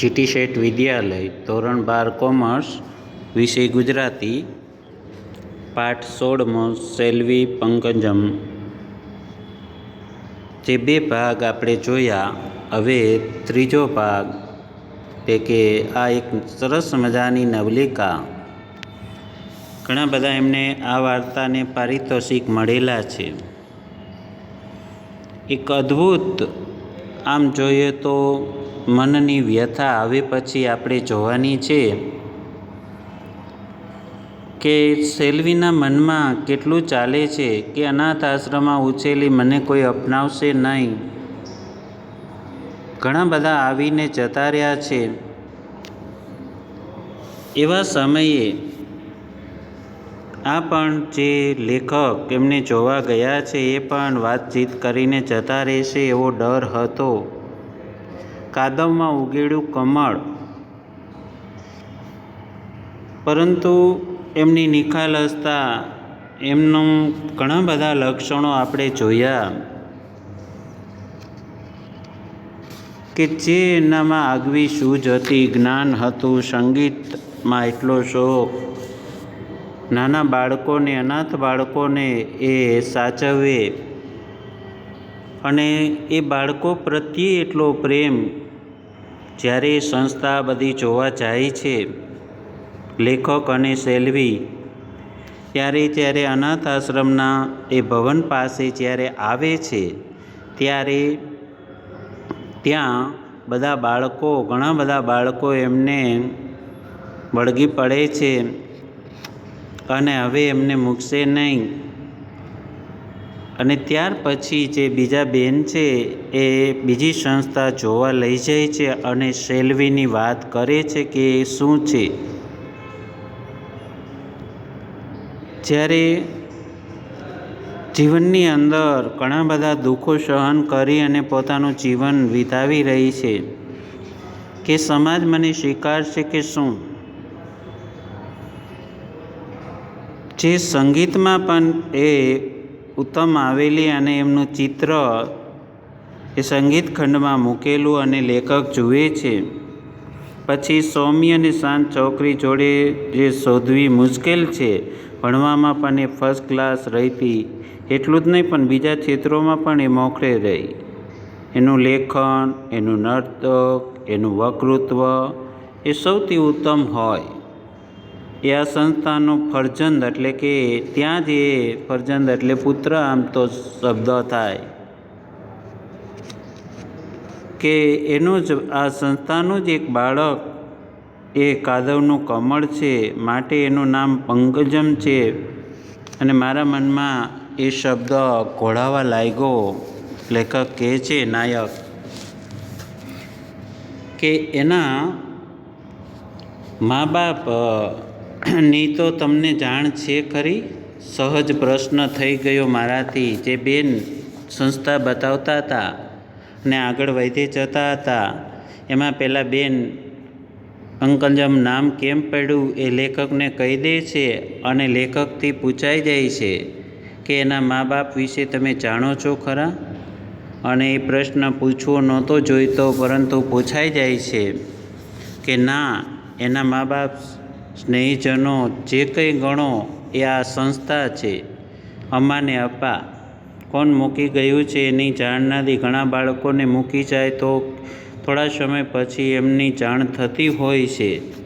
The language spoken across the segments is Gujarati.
જીટી શેઠ વિદ્યાલય, ધોરણ બાર કોમર્સ, વિષય ગુજરાતી, પાઠ સોળમો, સેલ્વી પંકજમ. જે બે ભાગ આપણે જોયા, હવે ત્રીજો ભાગ, તે કે આ એક સરસ મજાની નવલિકા. ઘણા બધા એમને આ વાર્તાને પારિતોષિક મળેલા છે. એક અદ્ભુત, આમ જોઈએ તો મનની વ્યથા આવે પછી આપણે જોવાની છે કે સેલ્વીના મનમાં કેટલું ચાલે છે કે અનાથ આશ્રમમાં ઉછેલી મને કોઈ અપનાવશે નહીં? ઘણા બધા આવીને જતા રહ્યા છે. એવા સમયે આ પણ જે લેખક એમને જોવા ગયા છે, એ પણ વાતચીત કરીને જતા રહેશે એવો ડર હતો. કાદવમાં ઉગેડ્યું કમળ. પરંતુ એમની નિખાલસતા એમનું ઘણા બધા લક્ષણો આપણે જોયા કે જે એનામાં આગવી સૂઝ હતી, જ્ઞાન હતું, સંગીતમાં એટલો શોખ. નાના બાળકોને, અનાથ બાળકોને એ સાચવે. અને એ બાળકો પ્રત્યે એટલો પ્રેમ જ્યારે સંસ્થા બધી જોવા જાય છે, લેખક અને સેલ્વી, ત્યારે જ્યારે અનાથ આશ્રમના એ ભવન પાસે જ્યારે આવે છે, ત્યારે ત્યાં બધા બાળકો, ઘણા બધા બાળકો એમને વળગી પડે છે અને હવે એમને મૂકશે નહીં. અને ત્યાર પછી જે બીજા બેન છે, એ બીજી સંસ્થા જોવા લઈ જાય છે અને સેલ્વીની વાત કરે છે કે શું છે? જ્યારે જીવનની અંદર ઘણા બધા દુઃખો સહન કરી અને પોતાનું જીવન વિતાવી રહી છે, કે સમાજ મને સ્વીકારશે કે શું? જે સંગીતમાં પણ એ ઉત્તમ આવેલી અને એમનું ચિત્ર એ સંગીત ખંડમાં મૂકેલું અને લેખક જુએ છે. પછી સૌમ્ય અને શાંત છોકરી જોડે જે શોધવી મુશ્કેલ છે, ભણવામાં પણ એ ફર્સ્ટ ક્લાસ રહી એટલું જ નહીં પણ બીજા ક્ષેત્રોમાં પણ એ મોખરે રહી. એનું લેખન, એનું નર્તક, એનું વકૃત્વ એ સૌથી ઉત્તમ હોય. એ આ સંસ્થાનું ફરજંદ એટલે કે ત્યાં જ એ ફરજંદ એટલે પુત્ર આમ તો શબ્દ થાય. કે એનું જ આ સંસ્થાનું જ એક બાળક એ કાદવનું કમળ છે, માટે એનું નામ પંકજમ છે. અને મારા મનમાં એ શબ્દ ઘોડાવા લાગ્યો. લેખક કહે છે, નાયક. કે એના મા બાપ ની તો તમને જાણ છે ખરી? સહજ પ્રશ્ન થઈ ગયો મારાથી, જે બેન સંસ્થા બતાવતા હતા ને આગળ વધે જતા હતા. એમાં પહેલાં બેન, અંકલજમ નામ કેમ પડ્યું એ લેખકને કહી દે છે અને લેખકથી પૂછાઈ જાય છે કે એના મા બાપ વિશે તમે જાણો છો ખરા? અને એ પ્રશ્ન પૂછવો નહોતો જોઈતો, પરંતુ પૂછાઈ જાય છે કે ના, એના મા બાપ સ્નેહીજનો જે કંઈ ગણો એ આ સંસ્થા છે. અમાને અપા કોણ મૂકી ગયું છે એની જાણ નથી ઘણા બાળકોને મૂકી જાય તો થોડા સમય પછી એમની જાણ થતી હોય છે.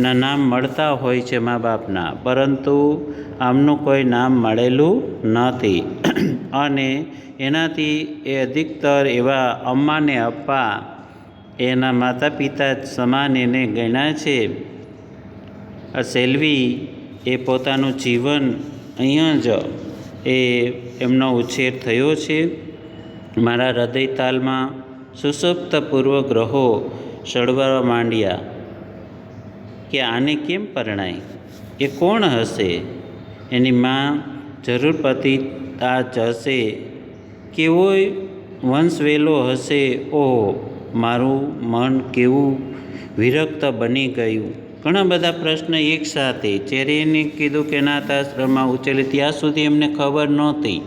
ના નામ મળતા હોય છે મા બાપના, પરંતુ આમનું કોઈ નામ મળેલું નથી. અને એનાથી એ અધિકતર એવા અમ્માને અપ્પા એના માતા પિતા સમાન એને ગણ્યા છે. આ સેલ્વી એ પોતાનું જીવન અહીંયા જ એ એમનો ઉછેર થયો છે. મારા હૃદય તાલમાં સુસુપ્ત પૂર્વ ગ્રહો સળવવા માંડ્યા કે આને કેમ પરણાય? એ કોણ હશે? એની માં જરૂર પતિ આ જશે કેવોય વંશવેલો હશે? ઓહો, મારું મન કેવું વિરક્ત બની ગયું. ઘણા બધા પ્રશ્ન એકસાથે જ્યારે એને કીધું કે નાથ આશ્રમમાં ત્યાં સુધી એમને ખબર નહોતી.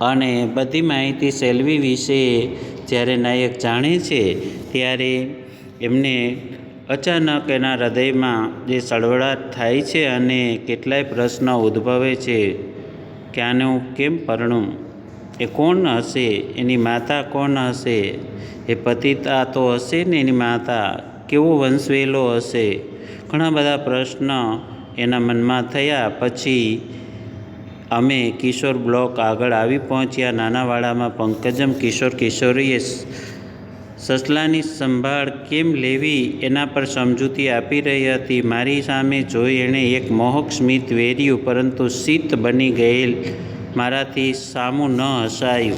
અને બધી માહિતી સેલ્વી વિશે જ્યારે નાયક જાણે છે, ત્યારે એમને અચાનક એના હૃદયમાં જે સળવળાટ થાય છે અને કેટલાય પ્રશ્ન ઉદ્ભવે છે કે આને હું કેમ પરણું? એ કોણ હશે? એની માતા કોણ હશે? એ પતિતા તો હશે ને એની માતા? કેવો વંશવેલો હશે? ઘણા બધા પ્રશ્ન એના મનમાં થયા. પછી અમે કિશોર બ્લોક આગળ આવી પહોંચ્યા. નાનાવાડામાં પંકજમ કિશોર કિશોરીએ સસલાની સંભાળ કેમ લેવી એના પર સમજૂતી આપી રહી હતી. મારી સામે જોઈ એણે એક મોહક સ્મિત વેર્યું, પરંતુ શીત બની ગયેલ. મારાથી સામું ન હસાયું.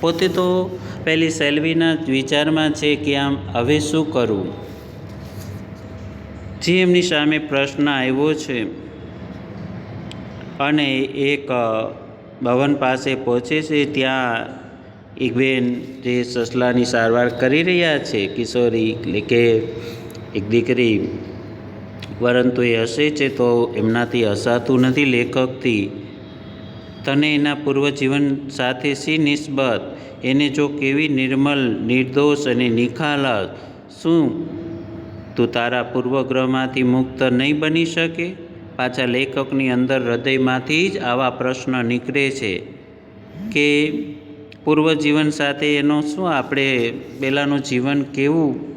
પોતે તો પેલી સેલ્વીના વિચારમાં છે કે આમ હવે શું કરવું જે એમની સામે પ્રશ્ન આવ્યો છે અને એક ભવન પાસે પહોંચે છે, ત્યાં એક બેન જે સસલાની સારવાર કરી રહ્યા છે કિશોરી એટલે કે એક દીકરી, પરંતુ એ હસે છે તો એમનાથી હસાતું નથી લેખકથી. તને એના પૂર્વજીવન સાથે શી નિસ્બત? એને જો કેવી નિર્મલ, નિર્દોષ અને નિખાલસ શું, તું તારા પૂર્વગ્રહમાંથી મુક્ત નહીં બની શકે? પાછા લેખકની અંદર હૃદયમાંથી જ આવા પ્રશ્ન નીકળે છે કે પૂર્વજીવન સાથે એનો શું આપણે પહેલાંનું જીવન કેવું?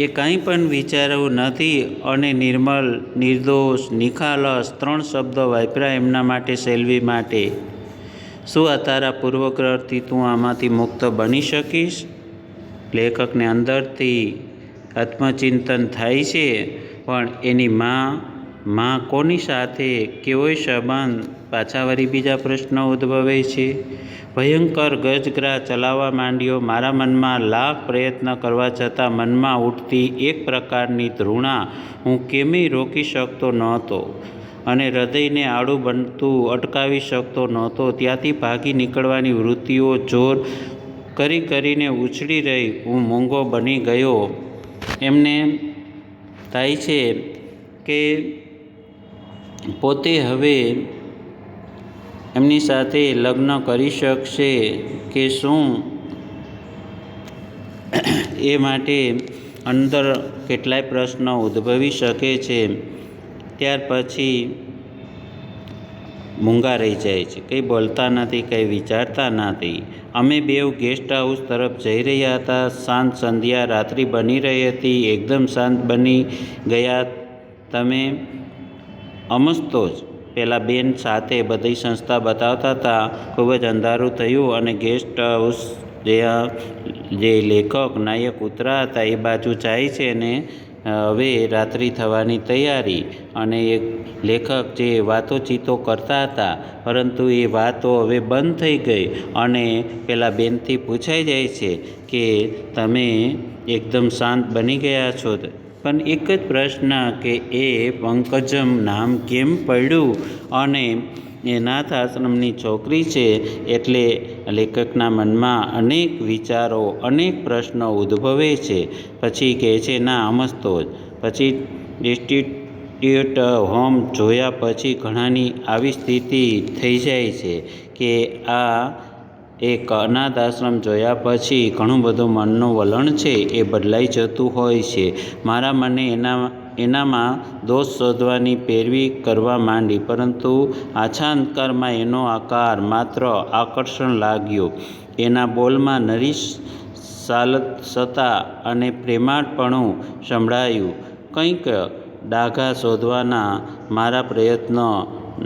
એ કંઈ પણ વિચારવું નથી અને નિર્મલ, નિર્દોષ, નિખાલસ ત્રણ શબ્દો વાપરા એમના માટે સેલ્વી માટે. શું આ તારા પૂર્વગ્રહથી તું આમાંથી મુક્ત બની શકીશ? લેખકને અંદરથી આત્મચિંતન થાય છે, પણ એની માં માં કોની સાથે કેવોય સંબંધ? પાછા વળી બીજા પ્રશ્નો ઉદ્ભવે છે. ભયંકર ગજગ્રા ચલાવવા માંડ્યો મારા મનમાં લાખ પ્રયત્ન કરવા છતાં મનમાં ઉઠતી એક પ્રકારની ધૃણા હું કેમેય રોકી શકતો નહોતો. અને હૃદયને આડું બનતું અટકાવી શકતો નહોતો. ત્યાંથી ભાગી નીકળવાની વૃત્તિઓ જોર કરી કરીને ઉછળી રહી. હું મોંઘો બની ગયો. એમને થાય છે કે પોતે હવે એમની સાથે લગ્ન કરી શકશે કે શું? એ માટે અંદર કેટલાય પ્રશ્નો ઉદ્ભવી શકે છે. ત્યાર પછી મૂંગા રહી જાય છે. કંઈ બોલતા નથી, કંઈ વિચારતા નથી. અમે બેવ ગેસ્ટ હાઉસ તરફ જઈ રહ્યા હતા. શાંત સંધ્યા રાત્રિ બની રહી હતી. એકદમ શાંત બની ગયા. તમે અમસ્તો જ. પેલા બેન સાથે બધી સંસ્થા બતાવતા હતા. ખૂબ જ અંધારું થયું અને ગેસ્ટ હાઉસ જે જે લેખક, નાયક ઉતરા હતા, એ બાજુ જાય છે ને હવે રાત્રિ થવાની તૈયારી અને એક લેખક જે વાતોચીતો કરતા હતા, પરંતુ એ વાતો હવે બંધ થઈ ગઈ અને પેલા બેનથી પૂછાઈ જાય છે કે તમે એકદમ શાંત બની ગયા છો. પણ એક જ પ્રશ્ન કે એ પંકજમ નામ કેમ પડ્યું? અને એ નાથ આશ્રમની છોકરી છે એટલે લેખકના મનમાં અનેક વિચારો, અનેક પ્રશ્નો ઉદ્ભવે છે. પછી કહે છે, ના, અમસ્તો જ. પછી ઇન્સ્ટિટ્યૂટ હોમ જોયા પછી ઘણાની આવી સ્થિતિ થઈ જાય છે કે આ એક અનાથ આશ્રમ જોયા પછી ઘણું બધું મનનું વલણ છે, એ બદલાઈ જતું હોય છે. મારા મને એના, એનામાં દોષ શોધવાની પેરવી કરવા માંડી, પરંતુ આછા અંધકારમાં એનો આકાર માત્ર આકર્ષણ લાગ્યો. એના બોલમાં નરીશ સાલસતા અને પ્રેમાળપણું સંભળાયું. કંઈક ડાઘા શોધવાના મારા પ્રયત્ન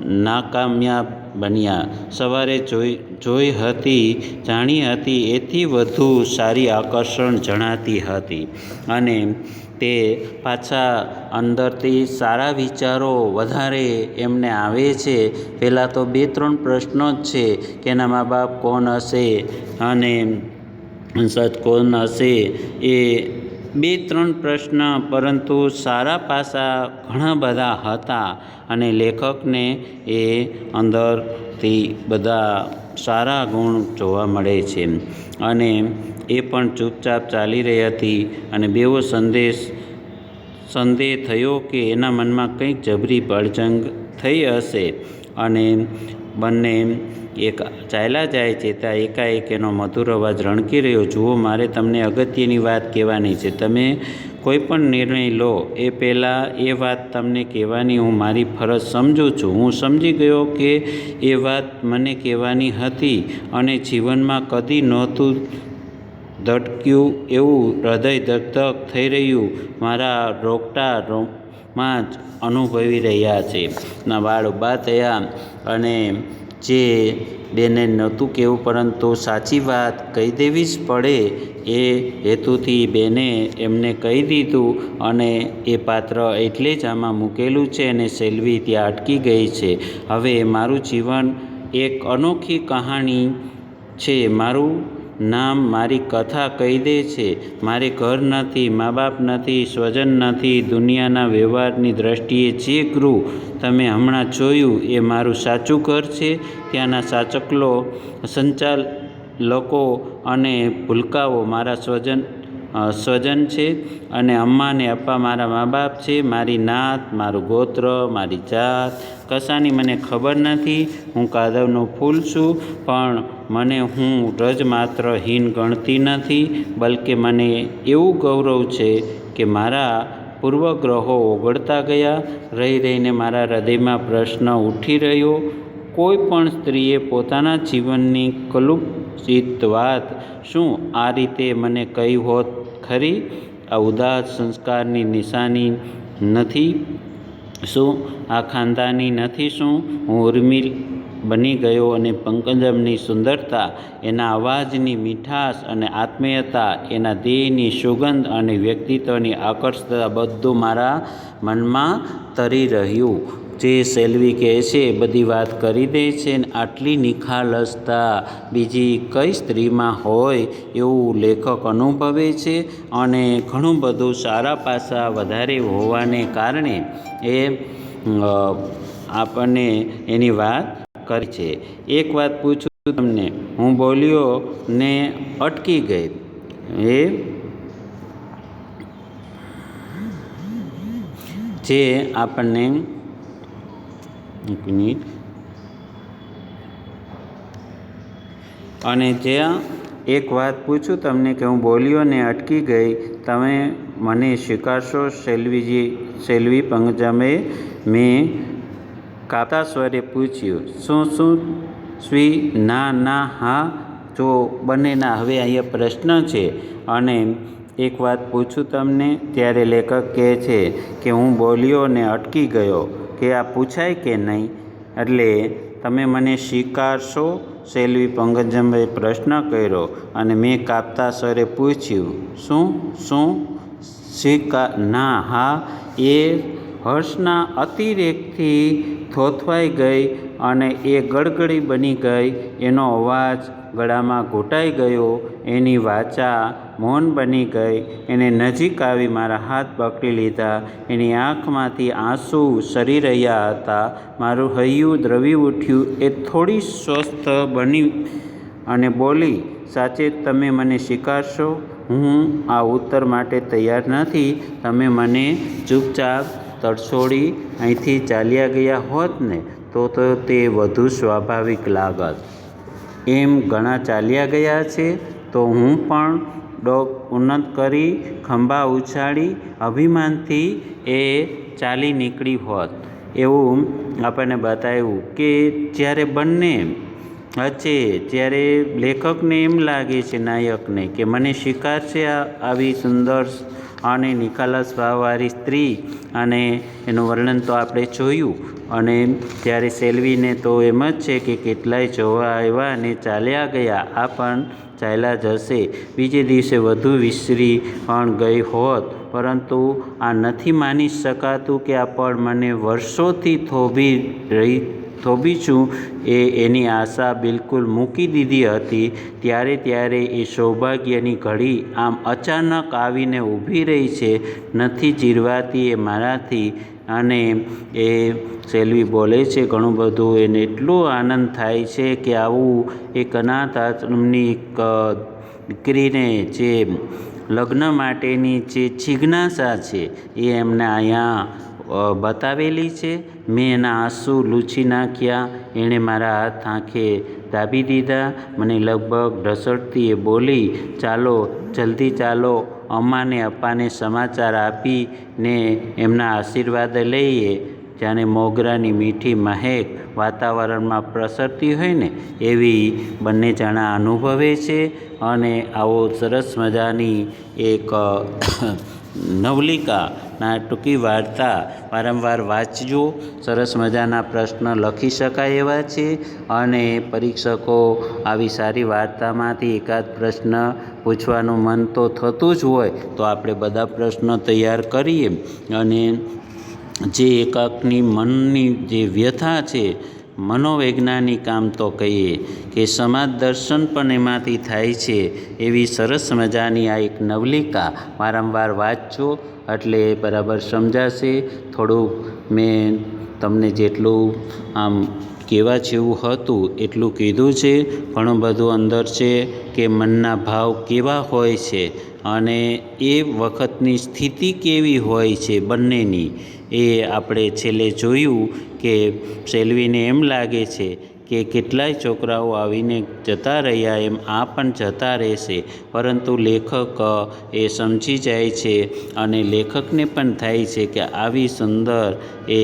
નાકામયાબ બન્યા. સવારે જોઈ જોઈ હતી, જાણી હતી, એથી વધુ સારી આકર્ષણ જણાતી હતી. અને તે પાછા અંદરથી સારા વિચારો વધારે એમને આવે છે. પહેલાં તો બે, ત્રણ પ્રશ્નો જ છે કે એના મા બાપ કોણ હશે અને કોણ હશે એ બે ત્રણ પ્રશ્ન, પરંતુ સારા પાસા ઘણા બધા હતા અને લેખકને એ અંદરથી બધા સારા ગુણ જોવા મળે છે. અને એ પણ ચૂપચાપ ચાલી રહી હતી અને બેવો સંદેશ, સંદેહ થયો કે એના મનમાં કંઈક જબરી બળજંગ થઈ હશે અને બંને એક ચાલ્યા જાય છે ત્યાં એકાએક એનો મધુર અવાજ રણકી રહ્યો. જુઓ, મારે તમને અગત્યની વાત કહેવાની છે. તમે કોઈ પણ નિર્ણય લો, એ પહેલાં એ વાત તમને કહેવાની હું મારી ફરજ સમજું છું. હું સમજી ગયો કે એ વાત મને કહેવાની હતી અને જીવનમાં કદી નહોતું ધટક્યું એવું હૃદય ધકધક થઈ રહ્યું. મારા રોગટા રોમાં જ અનુભવી રહ્યા છે. ના, વાળ ઊભા થયા અને જે બેને નહોતું કહેવું પરંતુ સાચી વાત કહી દેવી જ પડે. એ હેતુથી બેને એમને કહી દીધું અને એ પાત્ર એટલે જ આમાં મૂકેલું છે અને સેલ્વી ત્યાં અટકી ગઈ છે. હવે મારું જીવન એક અનોખી કહાણી છે. મારું નામ મારી કથા કહી દે છે. મારે ઘર નથી, મા બાપ નથી, સ્વજન નથી, દુનિયાના વ્યવહારની દ્રષ્ટિએ જે ગૃહ તમે હમણાં જોયું એ મારું સાચું ઘર છે. ત્યાંના સાચકલો, સંચાલકો અને ભૂલકાઓ મારા સ્વજન સ્વજન છે અને અમ્માને અપ્પા મારા મા બાપ છે. મારી નાત, મારું ગોત્ર, મારી જાત. કશાની મને ખબર નથી. હું કાદવનું ફૂલ છું, પણ મને હું રજ માત્ર હીન ગણતી નથી, બલકે મને એવું ગૌરવ છે કે મારા પૂર્વગ્રહો ઓગળતા ગયા. રહી રહીને મારા હૃદયમાં પ્રશ્ન ઉઠી રહ્યો. કોઈ પણ સ્ત્રીએ પોતાના જીવનની કલુષિત વાત શું આ રીતે મને કહી હોત? ખરી? આ ઉદાસ સંસ્કારની નિશાની નથી. શું? આ ખાનદાની નથી શું? હું ઉર્મિલ બની ગયો અને પંકજમની સુંદરતા, એના અવાજની મીઠાશ અને આત્મીયતા, એના દેહની સુગંધ અને વ્યક્તિત્વની આકર્ષતા બધું મારા મનમાં તરી રહ્યું. જે સેલ્વી કહે છે, એ બધી વાત કરી દે છે ને આટલી નિખાલસતા બીજી કઈ સ્ત્રીમાં હોય એવું લેખક અનુભવે છે અને ઘણું બધું સારા પાસા વધારે હોવાને કારણે એ આપણને એની વાત કરી છે. એક વાત પૂછું તમને. હું બોલ્યો ને અટકી ગઈ. એ જે આપણને મિનિટ અને જ્યાં એક વાત પૂછું તમને કે હું બોલ્યો ને અટકી ગઈ, તમે મને સ્વીકારશો સેલ્વીજી સેલ્વી પંગજમે મેં કાતા સ્વરે પૂછ્યું, શું શું? સ્વી ના ના, હા? જો બંનેના હવે અહીંયા પ્રશ્ન છે. અને એક વાત પૂછું તમને, ત્યારે લેખક કહે છે કે હું બોલ્યો ને અટકી ગયો. કે આ પૂછાય કે નહીં? એટલે તમે મને સ્વીકારશો સેલ્વી પંકજમભાઈ પ્રશ્ન કર્યો અને મેં કાપતા સ્વરે પૂછ્યું, શું? શું? સ્વીકાર ના, હા. એ હર્ષના અતિરેકથી થોથવાઈ ગઈ અને એ ગડગડી બની ગઈ. એનો અવાજ ગળામાં ઘૂંટાઈ ગયો. એની વાચા મૌન બની ગઈ. એને નજીક આવી મારા હાથ પકડી લીધા. એની આંખમાંથી આંસુ સરી રહ્યા હતા. મારું હૈયું દ્રવી ઉઠ્યું. એ થોડી સ્વસ્થ બની અને બોલી, સાચે તમે મને સ્વીકારશો હું આ ઉત્તર માટે તૈયાર નથી. તમે મને ચૂપચાપ તડછોડી અહીંથી ચાલ્યા ગયા હોત ને, તો તો તે વધુ સ્વાભાવિક લાગત. એમ ઘણા ચાલ્યા ગયા છે, તો હું પણ ડોક ઉન્નત કરી, ખંભા ઉછાળી, અભિમાનથી એ ચાલી નીકળી હોત. એવું આપણને બતાવ્યું કે જ્યારે બંને વચ્ચે ત્યારે લેખકને એમ લાગે છે, નાયકને, કે મને છે આ આવી સુંદર અને નિકાલા ભાવવાળી સ્ત્રી અને એનું વર્ણન તો આપણે જોયું. અને ત્યારે સેલ્વીને તો એમ જ છે કે કેટલાય જોવા આવ્યા અને ચાલ્યા ગયા. આ પણ ચાલ્યા જશે બીજે દિવસે વધુ વિસરી પણ ગઈ હોત. પરંતુ આ નથી માની શકાતું કે આ પણ મને વર્ષોથી થોભી રહી થોભી છું એ એની આશા બિલકુલ મૂકી દીધી હતી. ત્યારે ત્યારે એ સૌભાગ્યની ઘડી આમ અચાનક આવીને ઊભી રહી છે, નથી ચીરવાતી એ મારાથી. અને એ સેલ્વી બોલે છે, ઘણું બધું એને એટલો આનંદ થાય છે કે આવું એક અનાથ આશ્રમની એક દીકરીને જે લગ્ન માટેની જે જિજ્ઞાસા છે, એ એમને અહીંયા બતાવેલી છે. મેં એના આંસુ લૂછી નાખ્યા. એણે મારા હાથ આંખે દાબી દીધા. મને લગભગ ઢસડતી એ બોલી, ચાલો, જલ્દી ચાલો અમ્માને અપ્પાને સમાચાર આપીને એમના આશીર્વાદ લઈએ. જાણે મોગરાની મીઠી મહેક વાતાવરણમાં પ્રસરતી હોય ને, એવી બંને જણા અનુભવે છે. અને આવો સરસ મજાની એક નવલિકાના ટૂંકી વાર્તા વારંવાર વાંચજો. સરસ મજાના પ્રશ્ન લખી શકાય એવા છે અને પરીક્ષકો આવી સારી વાર્તામાંથી એકાદ પ્રશ્ન પૂછવાનું મન તો થતું જ હોય, તો આપણે બધા પ્રશ્નો તૈયાર કરીએ. અને જે એકાકની મનની જે વ્યથા છે મનોવૈજ્ઞાનિક આમ તો કહીએ કે સમાજ દર્શન પણ એમાંથી થાય છે એવી સરસ મજાની આ એક નવલિકા. વારંવાર વાંચજો, એટલે બરાબર સમજાશે. થોડુંક મેં તમને જેટલું આમ કહેવા જેવું હતું એટલું કીધું છે. ઘણું બધું અંદર છે કે મનના ભાવ કેવા હોય છે અને એ વખતની સ્થિતિ કેવી હોય છે બંનેની એ આપણે છેલ્લે જોયું. કે સેલ્વીને એમ લાગે છે કે કેટલાય છોકરાઓ આવીને જતા રહ્યા એમ આ પણ જતા રહેશે. પરંતુ લેખક એ સમજી જાય છે અને લેખકને પણ થાય છે કે આવી સુંદર એ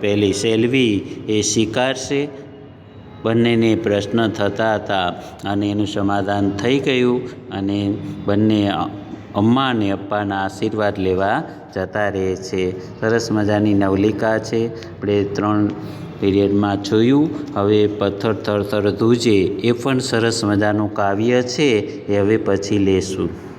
પેલી સેલ્વી એ સ્વીકારશે બંનેને પ્રશ્ન થતા હતા અને એનું સમાધાન થઈ ગયું અને બંને અમ્મા અને અપ્પાના આશીર્વાદ લેવા જતા રહે છે. સરસ મજાની નવલિકા છે. આપણે ત્રણ પીરિયડમાં જોયું. હવે પથ્થર થરથર ધ્રુજે. એ પણ સરસ મજાનું કાવ્ય છે. એ હવે પછી લેશું.